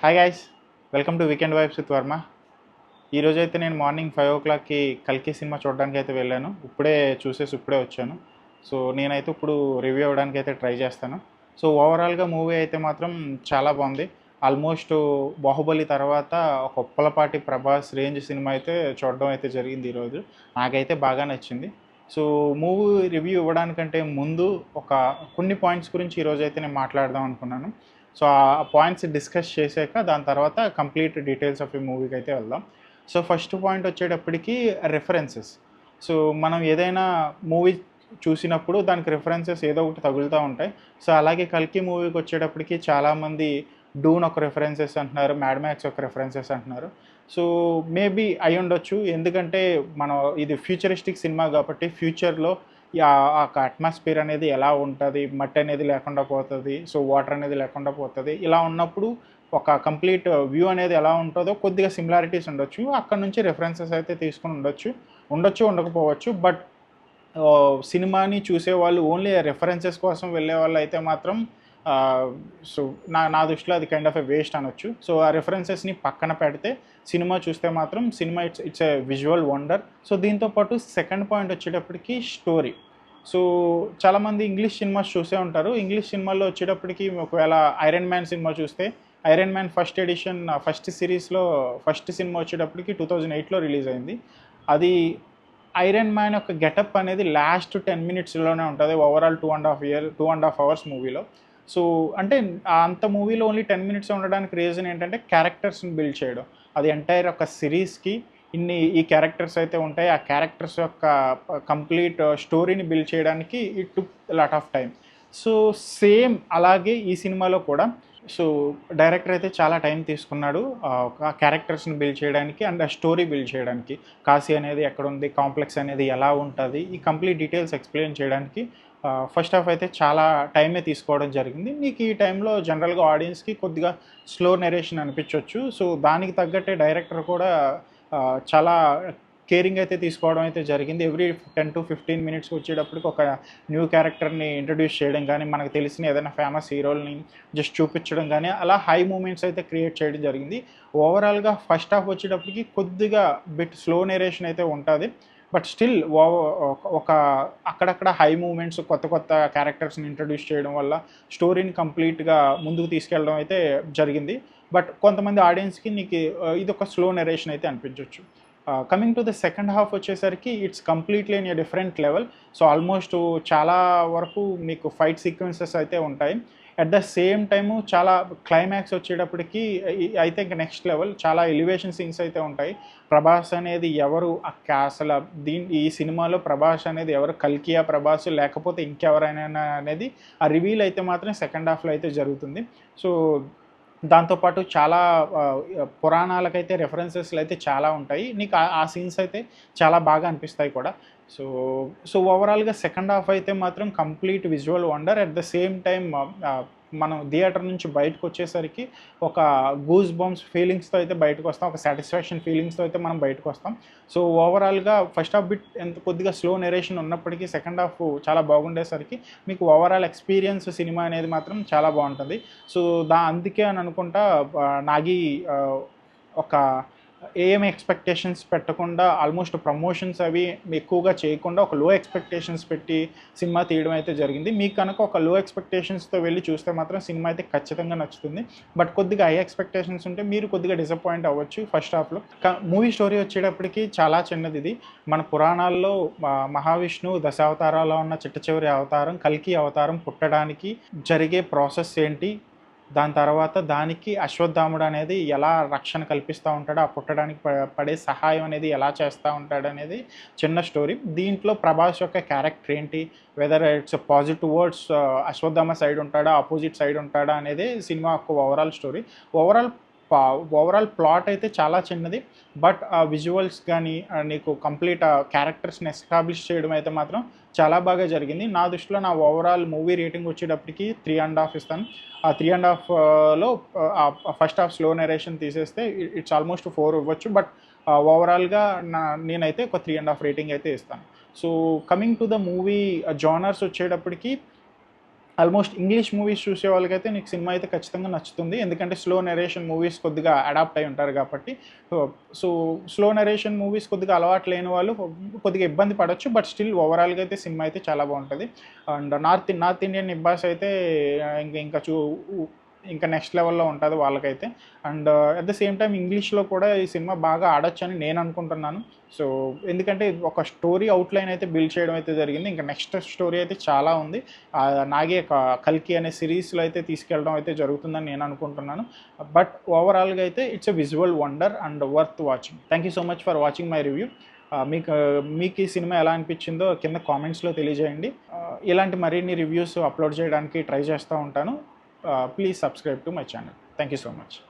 Hi guys welcome to weekend vibes with Varma ఈరోజు అయితే నేను మార్నింగ్ ఫైవ్ ఓ క్లాక్కి కల్కి సినిమా చూడడానికి అయితే వెళ్ళాను. ఇప్పుడే చూసేసి ఇప్పుడే వచ్చాను. సో నేనైతే ఇప్పుడు రివ్యూ అవ్వడానికి అయితే ట్రై చేస్తాను. సో ఓవరాల్గా మూవీ అయితే మాత్రం చాలా బాగుంది. ఆల్మోస్ట్ బాహుబలి తర్వాత ఒక ఉప్పలపాటి ప్రభాస్ రేంజ్ సినిమా అయితే చూడడం అయితే జరిగింది ఈరోజు. నాకైతే బాగా నచ్చింది. సో మూవీ రివ్యూ ఇవ్వడానికంటే ముందు ఒక కొన్ని పాయింట్స్ గురించి ఈరోజు అయితే నేను మాట్లాడదాం అనుకున్నాను. సో ఆ పాయింట్స్ డిస్కస్ చేశాక దాని తర్వాత కంప్లీట్ డీటెయిల్స్ ఆఫ్ ఈ మూవీకి అయితే వెళ్దాం. సో ఫస్ట్ పాయింట్ వచ్చేటప్పటికి రెఫరెన్సెస్ సో మనం ఏదైనా మూవీ చూసినప్పుడు దానికి రెఫరెన్సెస్ ఏదో ఒకటి తగులుతూ ఉంటాయి. సో అలాగే కల్కి మూవీకి వచ్చేటప్పటికి చాలామంది డూన్ ఒక రెఫరెన్సెస్ అంటున్నారు మ్యాడ్ మ్యాక్స్ ఒక రెఫరెన్సెస్ అంటున్నారు. సో మేబీ అయి ఉండొచ్చు. ఎందుకంటే మనం ఇది ఫ్యూచరిస్టిక్ సినిమా కాబట్టి ఫ్యూచర్లో ఆ అట్మాస్ఫియర్ అనేది ఎలా ఉంటుంది? మట్టి అనేది లేకుండా పోతుంది. సో వాటర్ అనేది లేకుండా పోతుంది. ఇలా ఉన్నప్పుడు ఒక కంప్లీట్ వ్యూ అనేది ఎలా ఉంటుందో కొద్దిగా సిమిలారిటీస్ ఉండొచ్చు. అక్కడ నుంచి రెఫరెన్సెస్ అయితే తీసుకుని ఉండొచ్చు. ఉండొచ్చు ఉండకపోవచ్చు. బట్ సినిమాని చూసే వాళ్ళు ఓన్లీ రెఫరెన్సెస్ కోసం వెళ్ళే వాళ్ళు అయితే మాత్రం సో నా నా దృష్టిలో అది కైండ్ ఆఫ్ ఎ వేస్ట్ అనొచ్చు. సో ఆ రెఫరెన్సెస్ని పక్కన పెడితే సినిమా చూస్తే మాత్రం cinema it's it's a visual wonder so దీంతో పాటు సెకండ్ పాయింట్ వచ్చేటప్పటికి స్టోరీ సో చాలామంది ఇంగ్లీష్ సినిమాస్ చూసే ఉంటారు. ఇంగ్లీష్ సినిమాల్లో వచ్చేటప్పటికి ఒకవేళ ఐరన్ మ్యాన్ సినిమా చూస్తే Iron Man first edition first సిరీస్లో ఫస్ట్ సినిమా వచ్చేటప్పటికి టూ థౌజండ్ ఎయిట్లో రిలీజ్ అయింది. అది ఐరన్ మ్యాన్ యొక్క గెటప్ అనేది లాస్ట్ టెన్ మినిట్స్లోనే ఉంటుంది. Overall two and half year two and half hours మూవీలో. సో అంటే అంత మూవీలో ఓన్లీ టెన్ మినిట్స్ ఉండడానికి రీజన్ ఏంటంటే క్యారెక్టర్స్ని బిల్డ్ చేయడం. అది ఎంటైర్ ఒక సిరీస్కి ఇన్ని ఈ క్యారెక్టర్స్ అయితే ఉంటాయి. ఆ క్యారెక్టర్స్ యొక్క కంప్లీట్ స్టోరీని బిల్డ్ చేయడానికి it took lot of time so same అలాగే ఈ సినిమాలో కూడా. సో డైరెక్టర్ అయితే చాలా టైం తీసుకున్నాడు ఆ క్యారెక్టర్స్ని బిల్డ్ చేయడానికి అండ్ ఆ స్టోరీ బిల్డ్ చేయడానికి. కాశీ అనేది ఎక్కడ ఉంది కాంప్లెక్స్ అనేది ఎలా ఉంటుంది ఈ కంప్లీట్ డీటెయిల్స్ ఎక్స్ప్లెయిన్ చేయడానికి ఫస్ట్ హాఫ్ అయితే చాలా టైమే తీసుకోవడం జరిగింది. మీకు ఈ టైంలో జనరల్గా ఆడియన్స్కి కొద్దిగా స్లో నెరేషన్ అనిపించవచ్చు సో దానికి తగ్గట్టే డైరెక్టర్ కూడా చాలా కేరింగ్ అయితే తీసుకోవడం అయితే జరిగింది. Every ten to fifteen minutes వచ్చేటప్పటికి ఒక న్యూ క్యారెక్టర్ని ఇంట్రడ్యూస్ చేయడం కానీ మనకు తెలిసిన ఏదైనా ఫేమస్ హీరోల్ని జస్ట్ చూపించడం కానీ అలా హై మూమెంట్స్ అయితే క్రియేట్ చేయడం జరిగింది. ఓవరాల్గా ఫస్ట్ హాఫ్ వచ్చేటప్పటికి కొద్దిగా బిట్ స్లో నెరేషన్ అయితే ఉంటుంది. బట్ స్టిల్ ఒక అక్కడక్కడ హై మూమెంట్స్ కొత్త కొత్త క్యారెక్టర్స్ని ఇంట్రడ్యూస్ చేయడం వల్ల స్టోరీని కంప్లీట్గా ముందుకు తీసుకెళ్ళడం అయితే జరిగింది. బట్ కొంతమంది ఆడియన్స్కి నీకు ఇది ఒక స్లో నెరేషన్ అయితే అనిపించవచ్చు coming to the second half వచ్చేసరికి it's completely in a different level. So almost చాలా వరకు మీకు ఫైట్ సీక్వెన్సెస్ అయితే ఉంటాయి. అట్ ద సేమ్ టైము చాలా క్లైమాక్స్ వచ్చేటప్పటికి అయితే ఇంకా నెక్స్ట్ లెవెల్ చాలా ఎలివేషన్ సీన్స్ అయితే ఉంటాయి. ప్రభాస్ అనేది ఎవరు అసలు దీని ఈ సినిమాలో ప్రభాస్ అనేది ఎవరు కల్కియా ప్రభాస్ లేకపోతే ఇంకెవరైనా అనేది ఆ రివీల్ అయితే మాత్రం సెకండ్ హాఫ్లో అయితే జరుగుతుంది. సో దాంతోపాటు చాలా పురాణాలకైతే రెఫరెన్సెస్లు అయితే చాలా ఉంటాయి. నీకు ఆ సీన్స్ అయితే చాలా బాగా అనిపిస్తాయి కూడా. సో సో ఓవరాల్గా సెకండ్ హాఫ్ అయితే మాత్రం complete visual wonder at the same time మనం థియేటర్ నుంచి బయటకు వచ్చేసరికి ఒక గూస్ బాంబ్స్ ఫీలింగ్స్తో అయితే బయటకు వస్తాం ఒక సాటిస్ఫాక్షన్ ఫీలింగ్స్తో అయితే మనం బయటకు వస్తాం. సో ఓవరాల్గా ఫస్ట్ హాఫ్ బిట్ ఎంత కొద్దిగా స్లో నెరేషన్ ఉన్నప్పటికీ సెకండ్ హాఫ్ చాలా బాగుండేసరికి మీకు ఓవరాల్ ఎక్స్పీరియన్స్ సినిమా అనేది మాత్రం చాలా బాగుంటుంది. సో దా అందుకే అని అనుకుంటా నాగి ఒక ఏం ఎక్స్పెక్టేషన్స్ పెట్టకుండా ఆల్మోస్ట్ ప్రమోషన్స్ అవి ఎక్కువగా చేయకుండా ఒక లో ఎక్స్పెక్టేషన్స్ పెట్టి సినిమా తీయడం అయితే జరిగింది. మీకు కనుక ఒక లో ఎక్స్పెక్టేషన్స్తో వెళ్ళి చూస్తే మాత్రం సినిమా అయితే ఖచ్చితంగా నచ్చుతుంది. బట్ కొద్దిగా హై ఎక్స్పెక్టేషన్స్ ఉంటే మీరు కొద్దిగా డిసప్పాయింట్ అవ్వచ్చు ఫస్ట్ హాఫ్లో మూవీ స్టోరీ వచ్చేటప్పటికి చాలా చిన్నది ఇది. మన పురాణాల్లో మహావిష్ణు దశావతారాల్లో ఉన్న చిట్ట చివరి అవతారం కల్కి అవతారం పుట్టడానికి జరిగే ప్రాసెస్ ఏంటి? దాని తర్వాత దానికి అశ్వత్థాముడు అనేది ఎలా రక్షణ కల్పిస్తూ ఉంటాడో ఆ పుట్టడానికి పడే సహాయం అనేది ఎలా చేస్తూ ఉంటాడు అనేది చిన్న స్టోరీ. దీంట్లో ప్రభాస్ యొక్క క్యారెక్టర్ ఏంటి? Whether it's positive words Ashwatthama side ఉంటాడా ఆపోజిట్ సైడ్ ఉంటాడా అనేది సినిమా యొక్క overall story overall overall plot అయితే చాలా చిన్నది బట్ ఆ విజువల్స్ కానీ నీకు కంప్లీట్ ఆ క్యారెక్టర్స్ని ఎస్టాబ్లిష్ చేయడం అయితే మాత్రం చాలా బాగా జరిగింది. నా దృష్టిలో నా ఓవరాల్ మూవీ రేటింగ్ వచ్చేటప్పటికి త్రీ అండ్ హాఫ్ ఇస్తాను. ఆ త్రీ అండ్ హాఫ్లో ఫస్ట్ హాఫ్ స్లో నెరేషన్ తీసేస్తే ఇట్స్ ఆల్మోస్ట్ ఫోర్ ఇవ్వచ్చు బట్ ఓవరాల్గా నా నేనైతే ఒక త్రీ అండ్ హాఫ్ రేటింగ్ అయితే ఇస్తాను. So coming to the movie genres వచ్చేటప్పటికి ఆల్మోస్ట్ ఇంగ్లీష్ మూవీస్ చూసే వాళ్ళకైతే నీకు సినిమా అయితే ఖచ్చితంగా నచ్చుతుంది. ఎందుకంటే స్లో నరేషన్ మూవీస్ కొద్దిగా అడాప్ట్ అయి ఉంటారు కాబట్టి. సో స్లో నరేషన్ మూవీస్ కొద్దిగా అలవాటు లేని వాళ్ళు కొద్దిగా ఇబ్బంది పడవచ్చు బట్ స్టిల్ ఓవరాల్గా అయితే సినిమా అయితే చాలా బాగుంటుంది. And north north Indian nibbas అయితే ఇంకా ఇంకా చూ ఇంకా నెక్స్ట్ లెవెల్లో ఉంటుంది వాళ్ళకైతే. And at the same time ఇంగ్లీష్లో కూడా ఈ సినిమా బాగా ఆడొచ్చు అని నేను అనుకుంటున్నాను. సో ఎందుకంటే ఒక స్టోరీ అవుట్లైన్ అయితే బిల్డ్ చేయడం అయితే జరిగింది. ఇంకా నెక్స్ట్ స్టోరీ అయితే చాలా ఉంది. నాగే కల్కి అనే సిరీస్లో అయితే తీసుకెళ్ళడం అయితే జరుగుతుందని నేను అనుకుంటున్నాను. బట్ ఓవరాల్గా అయితే it's a visual wonder and worth watching thank you so much for watching my review మీకు మీకు ఈ సినిమా ఎలా అనిపించిందో కింద కామెంట్స్లో తెలియజేయండి. Uh, ఇలాంటి మరిన్ని రివ్యూస్ అప్లోడ్ చేయడానికి ట్రై చేస్తూ ఉంటాను. Uh, please subscribe to my channel. Thank you so much.